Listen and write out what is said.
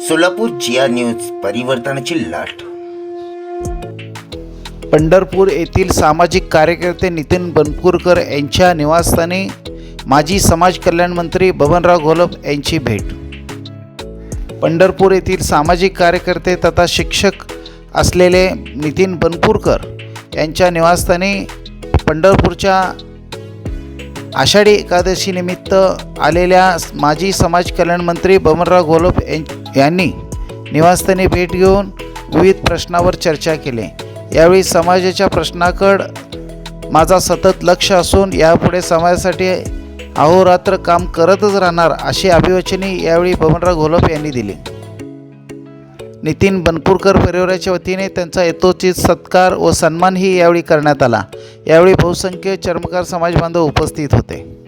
सोलापूर जिया news परिवर्तनाची लाट. पंढरपूर येथील सामाजिक कार्यकर्ते नितीन बनपूरकर यांच्या निवासस्थानी माजी समाज कल्याण मंत्री बबनराव घोलप यांची भेट. पंढरपूर येथील सामाजिक कार्यकर्ते तथा शिक्षक असलेले नितीन बनपूरकर यांच्या निवासस्थानी पंढरपूरच्या आषाढी एकादशीनिमित्त आलेल्या माजी समाज कल्याण मंत्री बबनराव घोलप यां- यांनी निवासस्थानी भेट घेऊन विविध प्रश्नावर चर्चा केली. यावेळी समाजाच्या प्रश्नाकड माझा सतत लक्ष असून यापुढे समाजासाठी अहोरात्र काम करतच राहणार अशी अभिवचने यावेळी बबनराव घोलप यांनी दिली. नितीन बनपूरकर परिवाराच्या वतीने त्यांचा यथोचित सत्कार व सन्मानही यावेळी करण्यात आला. यावेळी बहुसंख्य चर्मकार समाज बांधव उपस्थित होते.